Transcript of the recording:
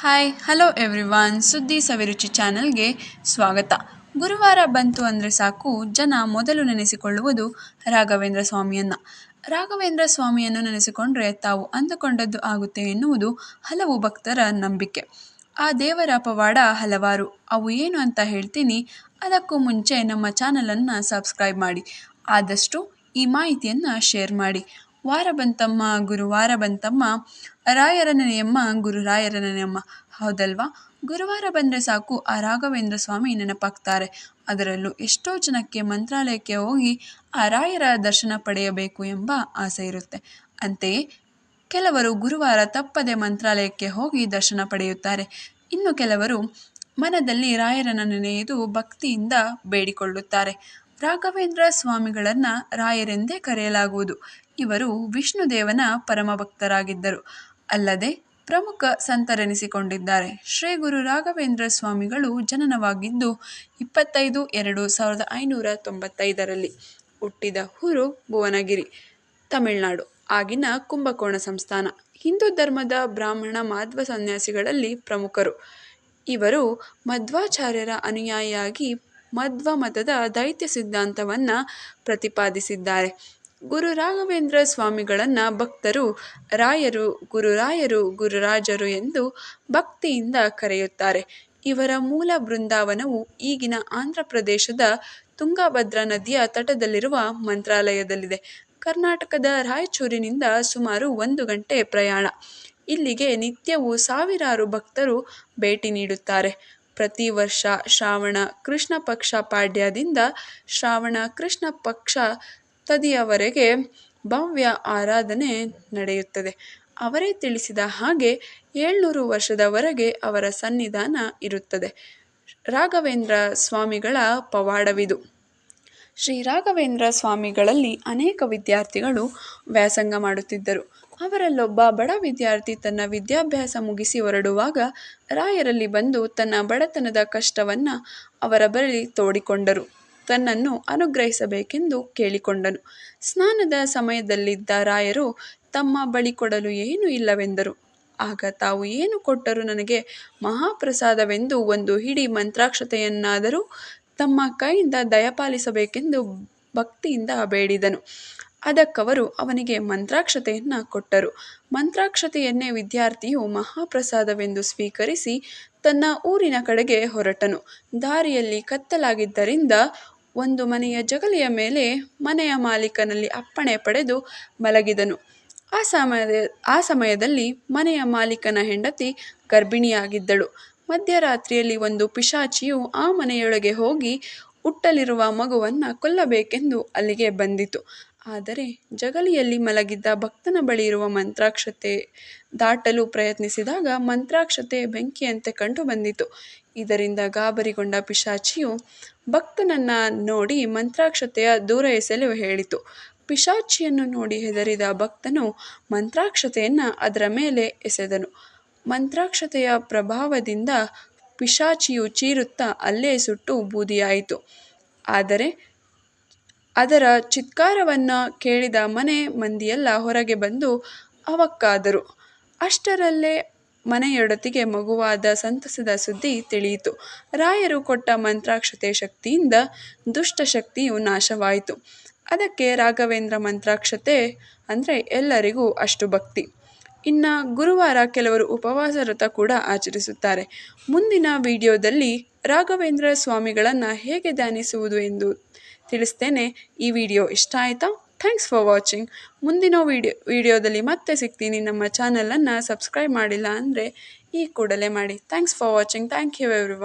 Hi hello everyone ಸುದ್ದಿ ಸವಿರುಚಿ ಚಾನಲ್ಗೆ ಸ್ವಾಗತ. ಗುರುವಾರ ಬಂತು ಅಂದರೆ ಸಾಕು, ಜನ ಮೊದಲು ನೆನೆಸಿಕೊಳ್ಳುವುದು ರಾಘವೇಂದ್ರ ಸ್ವಾಮಿಯನ್ನು. ರಾಘವೇಂದ್ರ ಸ್ವಾಮಿಯನ್ನು ನೆನೆಸಿಕೊಂಡ್ರೆ ತಾವು ಅಂದುಕೊಂಡದ್ದು ಆಗುತ್ತೆ ಎನ್ನುವುದು ಹಲವು ಭಕ್ತರ ನಂಬಿಕೆ. ಆ ದೇವರ ಪವಾಡ ಹಲವಾರು. ಅವು ಏನು ಅಂತ ಹೇಳ್ತೀನಿ, ಅದಕ್ಕೂ ಮುಂಚೆ ನಮ್ಮ ಚಾನಲನ್ನು ಸಬ್ಸ್ಕ್ರೈಬ್ ಮಾಡಿ. ಆದಷ್ಟು ಈ ಮಾಹಿತಿಯನ್ನು ಶೇರ್ ಮಾಡಿ. ವಾರ ಬಂತಮ್ಮ, ಗುರುವಾರ ಬಂತಮ್ಮ. ರಾಯರ ನೆನೆಯಮ್ಮ, ಗುರುರಾಯರ ನೆನೆಯಮ್ಮ. ಹೌದಲ್ವಾ? ಗುರುವಾರ ಬಂದರೆ ಸಾಕು, ಆ ರಾಘವೇಂದ್ರ ಸ್ವಾಮಿ ನೆನಪಾಗ್ತಾರೆ. ಅದರಲ್ಲೂ ಎಷ್ಟೋ ಜನಕ್ಕೆ ಮಂತ್ರಾಲಯಕ್ಕೆ ಹೋಗಿ ಆ ರಾಯರ ದರ್ಶನ ಪಡೆಯಬೇಕು ಎಂಬ ಆಸೆ ಇರುತ್ತೆ. ಅಂತೆಯೇ ಕೆಲವರು ಗುರುವಾರ ತಪ್ಪದೆ ಮಂತ್ರಾಲಯಕ್ಕೆ ಹೋಗಿ ದರ್ಶನ ಪಡೆಯುತ್ತಾರೆ. ಇನ್ನು ಕೆಲವರು ಮನದಲ್ಲಿ ರಾಯರನ್ನು ನೆನೆಯುವುದು ಭಕ್ತಿಯಿಂದ ಬೇಡಿಕೊಳ್ಳುತ್ತಾರೆ. ರಾಘವೇಂದ್ರ ಸ್ವಾಮಿಗಳನ್ನು ರಾಯರೆಂದೇ ಕರೆಯಲಾಗುವುದು. ಇವರು ವಿಷ್ಣುದೇವನ ಪರಮ ಭಕ್ತರಾಗಿದ್ದರು ಅಲ್ಲದೆ ಪ್ರಮುಖ ಸಂತರೆನಿಸಿಕೊಂಡಿದ್ದಾರೆ. ಶ್ರೀ ಗುರು ರಾಘವೇಂದ್ರ ಸ್ವಾಮಿಗಳು ಜನನವಾಗಿದ್ದು ಇಪ್ಪತ್ತೈದು ಎರಡು ಸಾವಿರದ ಐನೂರ ತೊಂಬತ್ತೈದರಲ್ಲಿ ಹುಟ್ಟಿದ ಊರು ಭುವನಗಿರಿ, ತಮಿಳುನಾಡು. ಆಗಿನ ಕುಂಭಕೋಣ ಸಂಸ್ಥಾನ. ಹಿಂದೂ ಧರ್ಮದ ಬ್ರಾಹ್ಮಣ ಮಾಧ್ವ ಸನ್ಯಾಸಿಗಳಲ್ಲಿ ಪ್ರಮುಖರು. ಇವರು ಮಧ್ವಾಚಾರ್ಯರ ಅನುಯಾಯಿಯಾಗಿ ಮಧ್ವ ಮತದ ದೈತ್ಯ ಸಿದ್ಧಾಂತವನ್ನು ಪ್ರತಿಪಾದಿಸಿದ್ದಾರೆ. ಗುರು ರಾಘವೇಂದ್ರ ಸ್ವಾಮಿಗಳನ್ನು ಭಕ್ತರು, ರಾಯರು ಗುರುರಾಯರು ಗುರುರಾಜರು ಎಂದು ಭಕ್ತಿಯಿಂದ ಕರೆಯುತ್ತಾರೆ. ಇವರ ಮೂಲ ಬೃಂದಾವನವು ಈಗಿನ ಆಂಧ್ರ ಪ್ರದೇಶದ ತುಂಗಭದ್ರಾ ನದಿಯ ತಟದಲ್ಲಿರುವ ಮಂತ್ರಾಲಯದಲ್ಲಿದೆ. ಕರ್ನಾಟಕದ ರಾಯಚೂರಿನಿಂದ ಸುಮಾರು ಒಂದು ಗಂಟೆ ಪ್ರಯಾಣ. ಇಲ್ಲಿಗೆ ನಿತ್ಯವೂ ಸಾವಿರಾರು ಭಕ್ತರು ಭೇಟಿ ನೀಡುತ್ತಾರೆ. ಪ್ರತಿ ವರ್ಷ ಶ್ರಾವಣ ಕೃಷ್ಣ ಪಕ್ಷ ಪಾಡ್ಯದಿಂದ ಶ್ರಾವಣ ಕೃಷ್ಣ ಪಕ್ಷ ತದಿಯವರೆಗೆ ಭವ್ಯ ಆರಾಧನೆ ನಡೆಯುತ್ತದೆ. ಅವರೇ ತಿಳಿಸಿದ ಹಾಗೆ ಏಳ್ನೂರು ವರ್ಷದವರೆಗೆ ಅವರ ಸನ್ನಿಧಾನ ಇರುತ್ತದೆ. ರಾಘವೇಂದ್ರ ಸ್ವಾಮಿಗಳ ಪವಾಡವಿದು. ಶ್ರೀ ರಾಘವೇಂದ್ರ ಸ್ವಾಮಿಗಳಲ್ಲಿ ಅನೇಕ ವಿದ್ಯಾರ್ಥಿಗಳು ವ್ಯಾಸಂಗ ಮಾಡುತ್ತಿದ್ದರು. ಅವರಲ್ಲೊಬ್ಬ ಬಡ ವಿದ್ಯಾರ್ಥಿ ತನ್ನ ವಿದ್ಯಾಭ್ಯಾಸ ಮುಗಿಸಿ ಹೊರಡುವಾಗ ರಾಯರಲ್ಲಿ ಬಂದು ತನ್ನ ಬಡತನದ ಕಷ್ಟವನ್ನು ಅವರ ಬಳಿ ತೋಡಿಕೊಂಡರು. ತನ್ನನ್ನು ಅನುಗ್ರಹಿಸಬೇಕೆಂದು ಕೇಳಿಕೊಂಡನು. ಸ್ನಾನದ ಸಮಯದಲ್ಲಿದ್ದ ರಾಯರು ತಮ್ಮ ಬಳಿ ಕೊಡಲು ಏನೂ ಇಲ್ಲವೆಂದರು. ಆಗ ತಾವು ಏನು ಕೊಟ್ಟರೂ ನನಗೆ ಮಹಾಪ್ರಸಾದವೆಂದು ಒಂದು ಹಿಡಿ ಮಂತ್ರಾಕ್ಷತೆಯನ್ನಾದರೂ ತಮ್ಮ ಕೈಯಿಂದ ದಯಪಾಲಿಸಬೇಕೆಂದು ಭಕ್ತಿಯಿಂದ ಬೇಡಿದನು. ಅದಕ್ಕವರು ಅವನಿಗೆ ಮಂತ್ರಾಕ್ಷತೆಯನ್ನು ಕೊಟ್ಟರು. ಮಂತ್ರಾಕ್ಷತೆಯನ್ನೇ ವಿದ್ಯಾರ್ಥಿಯು ಮಹಾಪ್ರಸಾದವೆಂದು ಸ್ವೀಕರಿಸಿ ತನ್ನ ಊರಿನ ಕಡೆಗೆ ಹೊರಟನು. ದಾರಿಯಲ್ಲಿ ಕತ್ತಲಾಗಿದ್ದರಿಂದ ಒಂದು ಮನೆಯ ಜಗಲಿಯ ಮೇಲೆ ಮನೆಯ ಮಾಲೀಕನಲ್ಲಿ ಅಪ್ಪಣೆ ಪಡೆದು ಮಲಗಿದನು. ಆ ಸಮಯದ, ಆ ಸಮಯದಲ್ಲಿ ಮನೆಯ ಮಾಲೀಕನ ಹೆಂಡತಿ ಗರ್ಭಿಣಿಯಾಗಿದ್ದಳು. ಮಧ್ಯರಾತ್ರಿಯಲ್ಲಿ ಒಂದು ಪಿಶಾಚಿಯು ಆ ಮನೆಯೊಳಗೆ ಹೋಗಿ, ಹುಟ್ಟಲಿರುವ ಮಗುವನ್ನು ಕೊಲ್ಲಬೇಕೆಂದು ಅಲ್ಲಿಗೆ ಬಂದಿತು. ಆದರೆ ಜಗಲಿಯಲ್ಲಿ ಮಲಗಿದ್ದ ಭಕ್ತನ ಬಳಿ ಇರುವ ಮಂತ್ರಾಕ್ಷತೆ ದಾಟಲು ಪ್ರಯತ್ನಿಸಿದಾಗ ಮಂತ್ರಾಕ್ಷತೆ ಬೆಂಕಿಯಂತೆ ಕಂಡು ಬಂದಿತು. ಇದರಿಂದ ಗಾಬರಿಗೊಂಡ ಪಿಶಾಚಿಯು ಭಕ್ತನನ್ನು ನೋಡಿ ಮಂತ್ರಾಕ್ಷತೆಯ ದೂರ ಎಸೆಯಲು ಹೇಳಿತು. ಪಿಶಾಚಿಯನ್ನು ನೋಡಿ ಹೆದರಿದ ಭಕ್ತನು ಮಂತ್ರಾಕ್ಷತೆಯನ್ನು ಅದರ ಮೇಲೆ ಎಸೆದನು. ಮಂತ್ರಾಕ್ಷತೆಯ ಪ್ರಭಾವದಿಂದ ಪಿಶಾಚಿಯು ಚೀರುತ್ತಾ ಅಲ್ಲೇ ಸುಟ್ಟು ಬೂದಿಯಾಯಿತು. ಆದರೆ ಅದರ ಚಿತ್ಕಾರವನ್ನು ಕೇಳಿದ ಮನೆ ಮಂದಿಯೆಲ್ಲ ಹೊರಗೆ ಬಂದು ಅವಕ್ಕಾದರು. ಅಷ್ಟರಲ್ಲೇ ಮನೆಯೊಡತಿಗೆ ಮಗುವಾದ ಸಂತಸದ ಸುದ್ದಿ ತಿಳಿಯಿತು. ರಾಯರು ಕೊಟ್ಟ ಮಂತ್ರಾಕ್ಷತೆ ಶಕ್ತಿಯಿಂದ ದುಷ್ಟಶಕ್ತಿಯು ನಾಶವಾಯಿತು. ಅದಕ್ಕೆ ರಾಘವೇಂದ್ರ ಮಂತ್ರಾಕ್ಷತೆ ಅಂದರೆ ಎಲ್ಲರಿಗೂ ಅಷ್ಟು ಭಕ್ತಿ. ಇನ್ನು ಗುರುವಾರ ಕೆಲವರು ಉಪವಾಸ ವ್ರತ ಕೂಡ ಆಚರಿಸುತ್ತಾರೆ. ಮುಂದಿನ ವಿಡಿಯೋದಲ್ಲಿ ರಾಘವೇಂದ್ರ ಸ್ವಾಮಿಗಳನ್ನು ಹೇಗೆ ಧ್ಯಾನಿಸುವುದು ಎಂದು ತಿಳಿಸ್ತೇನೆ. ಈ ವಿಡಿಯೋ ಇಷ್ಟ ಆಯಿತಾ? ಥ್ಯಾಂಕ್ಸ್ ಫಾರ್ ವಾಚಿಂಗ್ ಮುಂದಿನ ವಿಡಿಯೋ, ವಿಡಿಯೋದಲ್ಲಿ ಮತ್ತೆ ಸಿಗ್ತೀನಿ. ನಮ್ಮ ಚಾನಲನ್ನು ಸಬ್ಸ್ಕ್ರೈಬ್ ಮಾಡಿಲ್ಲ ಅಂದರೆ ಈ ಕೂಡಲೇ ಮಾಡಿ. Thanks for watching thank you every